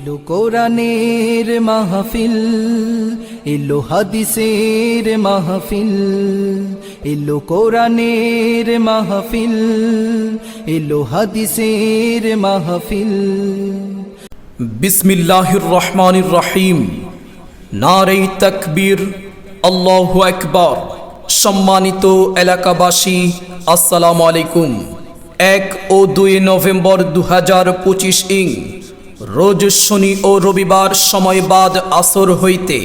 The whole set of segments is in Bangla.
এলো কোরআনের মাহফিল, এলো হাদিসের মাহফিল, এলো কোরআনের মাহফিল, এলো হাদিসের মাহফিল। বিসমিল্লাহির রহমানির রহিম। নারে তকবীর, আল্লাহু আকবার। সম্মানিত এলাকাবাসী, আসসালামু আলাইকুম। এক ও দুই নভেম্বর দু হাজার পঁচিশ ইং রোজ শনি ও রবিবার সময় বাদ আসর হইতে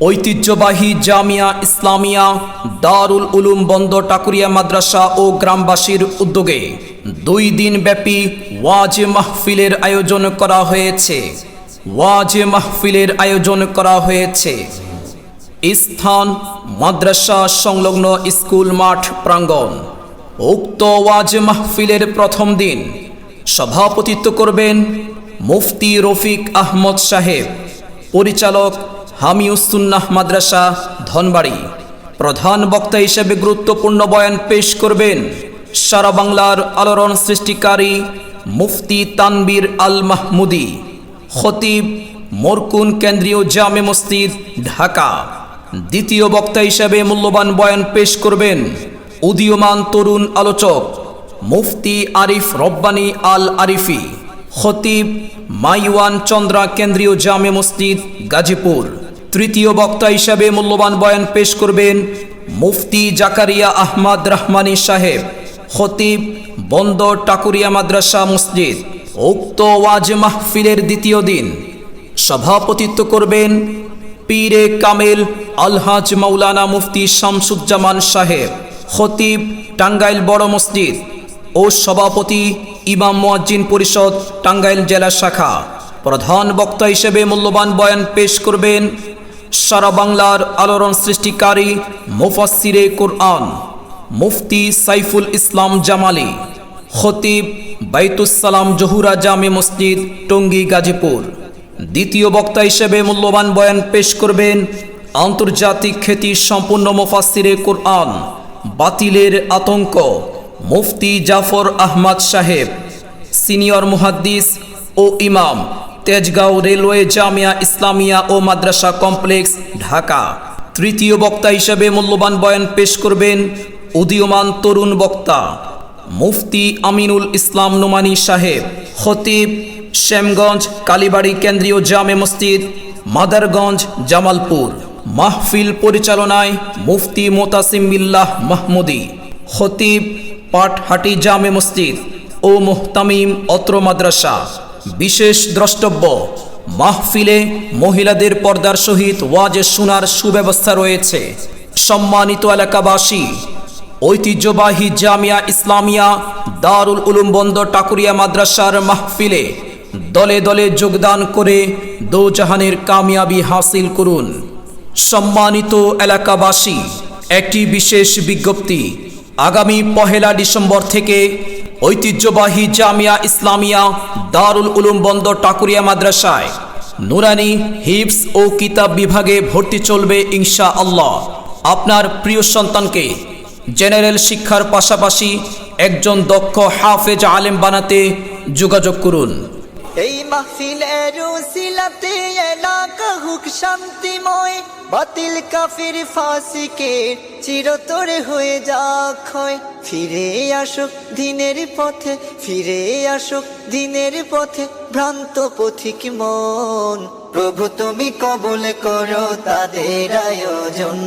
ঐতিহ্যবাহী জামিয়া ইসলামিয়া, দারুল উলুম বন্দ টাকুরিয়া মাদ্রাসা ও গ্রামবাসীর উদ্যোগে দুই দিন ব্যাপী ওয়াজ মাহফিলের আয়োজন করা হয়েছে। ওয়াজ মাহফিলের আয়োজন করা হয়েছে। স্থান, মাদ্রাসা সংলগ্ন স্কুল মাঠ প্রাঙ্গণ। উক্ত ওয়াজ মাহফিলের প্রথম দিন সভাপতিত্ব করবেন মুফতি রফিক আহমদ সাহেব, পরিচালক হামিউসুন্নাহ মাদ্রাসা, ধনবাড়ি। প্রধান বক্তা হিসেবে গুরুত্বপূর্ণ বয়ান পেশ করবেন সারা বাংলার আলোড়ন সৃষ্টিকারী মুফতি তানবীর আল মাহমুদি, খতিব মরকুন কেন্দ্রীয় জামে মসজিদ, ঢাকা। দ্বিতীয় বক্তা হিসেবে মূল্যবান বয়ান পেশ করবেন উদীয়মান তরুণ আলোচক মুফতি আরিফ রব্বানী আল আরিফি। খতিব মাইওয়ান চন্দ্রা কেন্দ্রীয় জামে মসজিদ, গাজীপুর। তৃতীয় বক্তা হিসাবে মূল্যবান বয়ান পেশ করবেন মুফতি জাকারিয়া আহমদ রহমানী সাহেব, খতিব বন্দর টাকুরিয়া মাদ্রাসা মসজিদ। উক্ত ওয়াজ মাহফিলের দ্বিতীয় দিন। সভাপতিত্ব করবেন পীরে কামেল আলহাজ মৌলানা মুফতি শামসুজ্জামান সাহেব, খতিব টাঙ্গাইল বড় মসজিদ ও সভাপতি ইমাম মোয়াজ্জিন পরিষদ, টাঙ্গাইল জেলা শাখা। প্রধান বক্তা হিসেবে মূল্যবান বয়ান পেশ করবেন সারা বাংলার আলোড়ন সৃষ্টিকারী মুফাসিরে কোরআন, মুফতি সাইফুল ইসলাম জামালি, খতিব বাইতুসালাম জহুরা জামে মসজিদ, টঙ্গী গাজীপুর। দ্বিতীয় বক্তা হিসেবে মূল্যবান বয়ান পেশ করবেন আন্তর্জাতিক খ্যাতি সম্পূর্ণ মুফাসিরে কোরআন, বাতিলের আতঙ্ক। মুফতি জাফর আহমদ সাহেব, সিনিয়র মুহাদ্দিস ও ইমাম, তেজগাঁও রেলওয়ে জামিয়া ইসলামিয়া ও মাদ্রাসা কমপ্লেক্স, ঢাকা। তৃতীয় বক্তা হিসেবে মূল্যবান বয়ান পেশ করবেন উদীয়মান তরুণ বক্তা, মুফতি আমিনুল ইসলাম নোমানি সাহেব, খতিব শ্যামগঞ্জ কালীবাড়ি কেন্দ্রীয় জামে মসজিদ, মাদারগঞ্জ জামালপুর। মাহফিল পরিচালনায় মুফতি মোতাসিম বিল্লাহ মাহমুদি, খতিব পাটহাটি জামে মসজিদ ও মোহতামিম অত্র মাদ্রাসা। বিশেষ দ্রষ্টব্য, মাহফিলে মহিলাদের পর্দার সহিত ওয়াজে শোনার সুব্যবস্থা রয়েছে। সম্মানিত এলাকাবাসী, ঐতিহ্যবাহী জামিয়া ইসলামিয়া দারুল উলুম বন্দর টাকুরিয়া মাদ্রাসার মাহফিলে দলে দলে যোগদান করে দোজাহানের কামিয়াবি হাসিল করুন। সম্মানিত এলাকাবাসী, একটি বিশেষ বিজ্ঞপ্তি আগামী পহেলা ডিসেম্বর থেকে ঐতিহ্যবাহী জামিয়া ইসলামিয়া দারুল উলুম বন্দর টাকুরিয়া মাদ্রাসায় নুরানি হিপস ও কিতাব বিভাগে ভর্তি চলবে ইনশা আল্লাহ আপনার প্রিয় সন্তানকে জেনারেল শিক্ষার পাশাপাশি একজন দক্ষ হাফেজ আলেম বানাতে যোগাযোগ করুন। এই মাহফিলের উসিলাতে এলাকা হুক শান্তিময়। বাতিল কাফির ফাসিকে চিরতরে হয়ে যাক হয়। ফিরে আসুক দিনের পথে, ফিরে আসুক দিনের পথে ভ্রান্ত পথিক মন। প্রভু তুমি কবল করো তাদের আয়োজন।